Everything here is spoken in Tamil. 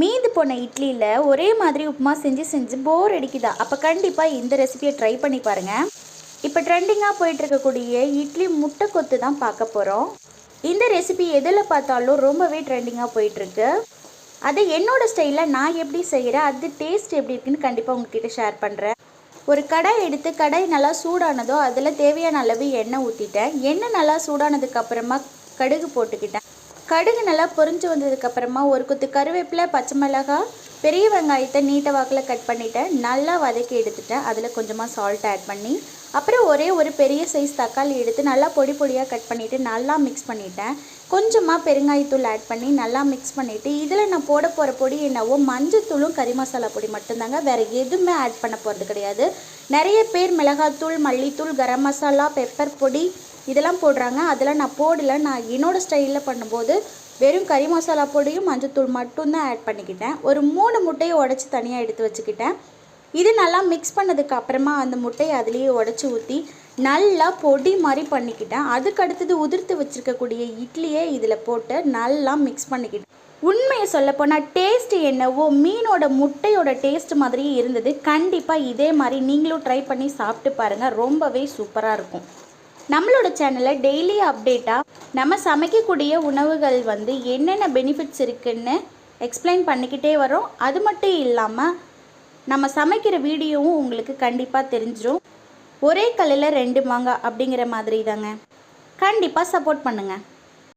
மீந்து போன இட்லியில் ஒரே மாதிரி உப்புமா செஞ்சு செஞ்சு போர் அடிக்குதா. அப்போ கண்டிப்பாக இந்த ரெசிபியை ட்ரை பண்ணி பாருங்கள் இப்போ ட்ரெண்டிங்காக போயிட்டுருக்கக்கூடிய இட்லி முட்டை கொத்து தான் பார்க்க போகிறோம் இந்த ரெசிபி எதில் பார்த்தாலும் ரொம்பவே ட்ரெண்டிங்காக போயிட்டுருக்கு அதை என்னோடய ஸ்டைலில் நான் எப்படி செய்கிறேன் அது டேஸ்ட் எப்படி இருக்குன்னு கண்டிப்பாக உங்ககிட்ட ஷேர் பண்ணுறேன் ஒரு கடாய் எடுத்து கடாய் நல்லா சூடானதோ அதில் தேவையான அளவு எண்ணெய் ஊற்றிட்டேன் எண்ணெய் நல்லா சூடானதுக்கு அப்புறமா கடுகு போட்டுக்கிட்டேன். கடுகு நல்லா பொரிஞ்சு வந்ததுக்கப்புறமா ஒரு குத்து கருவேப்பிலை பச்சை மிளகாய் பெரிய வெங்காயத்தை நீட்ட வாக்கில் கட் பண்ணிவிட்டேன் நல்லா வதக்கி எடுத்துட்டேன் அதில் கொஞ்சமாக சால்ட் ஆட் பண்ணி அப்புறம் ஒரே ஒரு பெரிய சைஸ் தக்காளி எடுத்து நல்லா பொடி பொடியாக கட் பண்ணிவிட்டு நல்லா மிக்ஸ் பண்ணிட்டேன். கொஞ்சமாக பெருங்காயத்தூள் ஆட் பண்ணி நல்லா மிக்ஸ் பண்ணிவிட்டு இதில் நான் போட போகிற பொடி என்னவோ மஞ்சத்தூளும் கறி மசாலா பொடி மட்டும்தாங்க. வேறு எதுவுமே ஆட் பண்ண போகிறது கிடையாது. நிறைய பேர் மிளகாத்தூள் மல்லித்தூள் கரம் மசாலா பெப்பர் பொடி இதெல்லாம் போடுறாங்க. அதெல்லாம் நான் போடல. நான் என்னோடய ஸ்டைலில் பண்ணும்போது வெறும் கறி மசாலா பொடியும் மஞ்சத்தூள் மட்டும்தான் ஆட் பண்ணிக்கிட்டேன். ஒரு மூணு முட்டையை உடச்சி தனியாக எடுத்து வச்சுக்கிட்டேன். இது நல்லா மிக்ஸ் பண்ணதுக்கு அப்புறமா அந்த முட்டையை அதுலேயே உடச்சி ஊற்றி நல்லா பொடி மாதிரி பண்ணிக்கிட்டேன். அதுக்கு அடுத்தது உதிர்த்து வச்சுருக்கக்கூடிய இட்லியை இதில் போட்டு நல்லா மிக்ஸ் பண்ணிக்கிட்டேன். உண்மையை சொல்லப்போனால் டேஸ்ட் என்னவோ மீனோட முட்டையோட டேஸ்ட் மாதிரியே இருந்தது. கண்டிப்பாக இதே மாதிரி நீங்களும் ட்ரை பண்ணி சாப்பிட்டு பாருங்கள் ரொம்பவே சூப்பராக இருக்கும். நம்மளோட சேனலில் டெய்லி அப்டேட்டாக நம்ம சமைக்கக்கூடிய உணவுகள் வந்து என்னென்ன பெனிஃபிட்ஸ் இருக்குதுன்னு எக்ஸ்பிளைன் பண்ணிக்கிட்டே வரோம். அது மட்டும் இல்லாமல் நம்ம சமைக்கிற வீடியோவும் உங்களுக்கு கண்டிப்பாக தெரிஞ்சிடும் ஒரே கல்லில் ரெண்டு மாங்காய் அப்படிங்கிற மாதிரி தாங்க கண்டிப்பாக சப்போர்ட் பண்ணுங்கள்